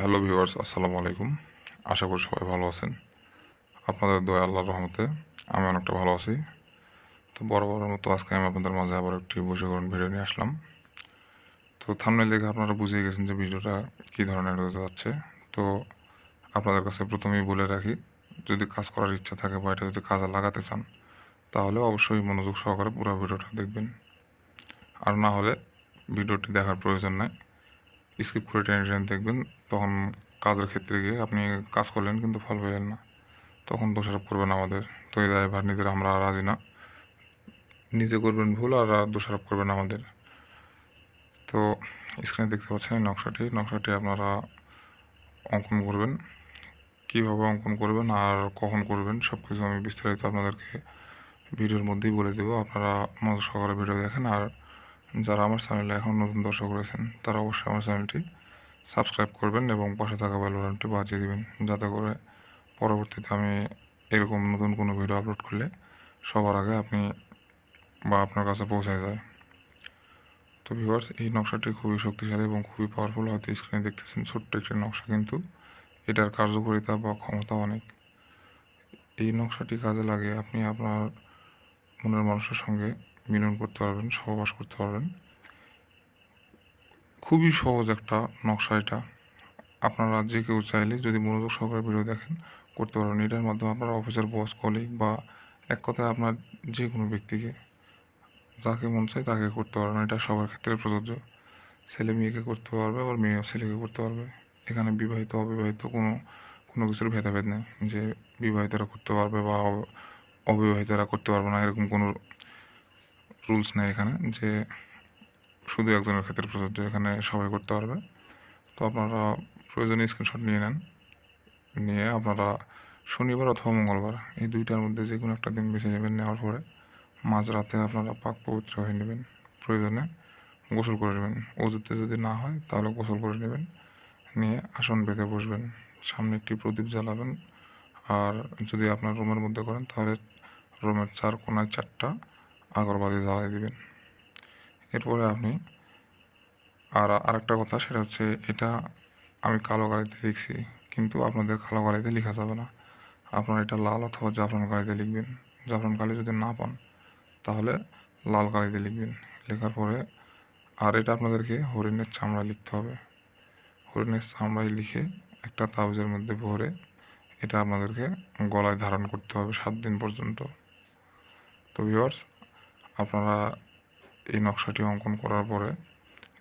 Hello viewers, আসসালামু আলাইকুম। আশা করি সবাই ভালো আছেন। আপনাদের দয়া, আল্লাহর রহমতে আমি অনেকটা ভালো আছি। তো বড় মতো আজকে আমি আপনাদের মাঝে আবার একটি বসীকরণ ভিডিও নিয়ে আসলাম। তো থামনেল দেখে আপনারা বুঝে গেছেন যে ভিডিওটা কী ধরনের হতে যাচ্ছে। তো আপনাদের কাছে প্রথমেই বলে রাখি, যদি কাজ করার ইচ্ছা থাকে বা এটা যদি কাজে লাগাতে চান, তাহলে অবশ্যই মনোযোগ সহকারে পুরো ভিডিওটা দেখবেন। আর না হলে ভিডিওটি দেখার প্রয়োজন নাই। স্কিপ করে টেনে টেনে দেখবেন, তখন কাজের ক্ষেত্রে গিয়ে আপনি কাজ করলেন কিন্তু ফল পেলেন না। তখন দোষারোপ করবেন আমাদের। তো এই দায়ভার নিজের আমরা রাজি না। নিজে করবেন ভুল আর দোষারোপ করবেন আমাদের। তো স্ক্রিনে দেখতে পাচ্ছেন নকশাটি। নকশাটি আপনারা অঙ্কন করবেন। কীভাবে অঙ্কন করবেন আর কখন করবেন সব কিছু আমি বিস্তারিত আপনাদেরকে ভিডিওর মধ্যেই বলে দেবো। আপনারা মনোযোগ সহকারে ভিডিও দেখেন আর যারা আমার চ্যানেলে এখন নতুন দর্শক রয়েছেন, তারা অবশ্যই আমার চ্যানেলটি সাবস্ক্রাইব করবেন এবং পাশে থাকা বেল বাটনটি বাজিয়ে দেবেন, যাতে করে পরবর্তীতে আমি এরকম নতুন কোনো ভিডিও আপলোড করলে সবার আগে আপনি বা আপনার কাছে পৌঁছায় যায়। তো ভিউয়ার্স এই নকশাটি খুবই শক্তিশালী এবং খুবই পাওয়ারফুল হয়তো স্ক্রিনে দেখতেছেন, ছোট্ট একটি নকশা কিন্তু এটার কার্যকারিতা বা ক্ষমতা অনেক। এই নকশাটি কাজে লাগে আপনি আপনার মনের মানুষের সঙ্গে মিলন করতে পারবেন, সহবাস করতে পারবেন। খুবই সহজ একটা নকশা এটা। আপনারা যে কেউ চাইলে যদি মনোযোগ সহকারে ভিডিও দেখেন, করতে পারবেন। এটার মাধ্যমে আপনার অফিসের বস কলিগ বা এক কথায় আপনার যে কোনো ব্যক্তিকে, যাকে মন চায় তাকে করতে পারবেন। এটা সবার ক্ষেত্রে প্রযোজ্য। ছেলে মেয়েকে করতে পারবে, আবার মেয়েও ছেলেকে করতে পারবে। এখানে বিবাহিত, অবিবাহিত কোনো কোনো কিছুর ভেদাভেদ নেই যে বিবাহিতরা করতে পারবে বা অবিবাহিতরা করতে পারবে না, এরকম কোনো রুলস নেই এখানে যে শুধু একজনের ক্ষেত্রে প্রযোজ্য, এখানে সবাই করতে পারবে। তো আপনারা প্রয়োজনীয় স্ক্রিনশট নিয়ে নেন। নিয়ে আপনারা শনিবার অথবা মঙ্গলবার এই দুইটার মধ্যে যে কোনো একটা দিন বেছে নেবেন, নেওয়ার পরে মাঝরাতে আপনারা পাক পবিত্র হয়ে নেবেন। প্রয়োজনে গোসল করে নেবেন। অজুতে যদি না হয় তাহলে গোসল করে নেবেন। নিয়ে আসন বেঁধে বসবেন। সামনে একটি প্রদীপ জ্বালাবেন। আর যদি আপনার রুমের মধ্যে করেন তাহলে রুমের চার কোনায় চারটা আগরবাতি জ্বালাই দিবেন। এরপরে আপনি আর আরেকটা কথা, সেটা হচ্ছে এটা আমি কালো গাড়িতে লিখছি, কিন্তু আপনাদের কালো গাড়িতে লেখা যাবে না। আপনারা এটা লাল অথবা জাফরান গাড়িতে লিখবেন। জাফরান কালি যদি না পান, তাহলে লাল কালিতে লিখবেন। লেখার পরে আর এটা আপনাদেরকে হরিণের চামড়া লিখতে হবে। হরিণের চামড়ায় লিখে একটা তাবিজের মধ্যে ভরে এটা আপনাদেরকে গলায় ধারণ করতে হবে সাত দিন পর্যন্ত। তো ভিওয়ার্স আপনারা এই নকশাটি অঙ্কন করার পরে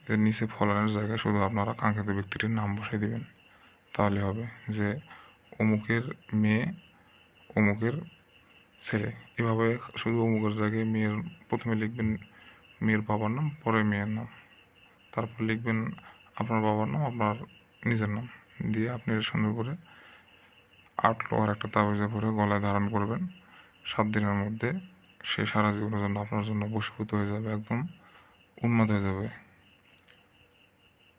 এর নিচে ফলনের জায়গায় শুধু আপনারা কাঙ্ক্ষিত ব্যক্তিটির নাম বসিয়ে দিবেন। তাহলে হবে যে অমুকের মেয়ে, অমুকের ছেলে। এভাবে শুধু অমুকের জায়গায় মেয়ের, প্রথমে লিখবেন মেয়ের বাবার নাম, পরে মেয়ের নাম। তারপর লিখবেন আপনার বাবার নাম, আপনার নিজের নাম। দিয়ে আপনি সুন্দর করে আট লোহার একটা তাবিজে করে গলায় ধারণ করবেন। সাত দিনের মধ্যে সে সারা জীবনের জন্য আপনার জন্য বসীভূত হয়ে যাবে একদম উন্মাদ হয়ে যাবে।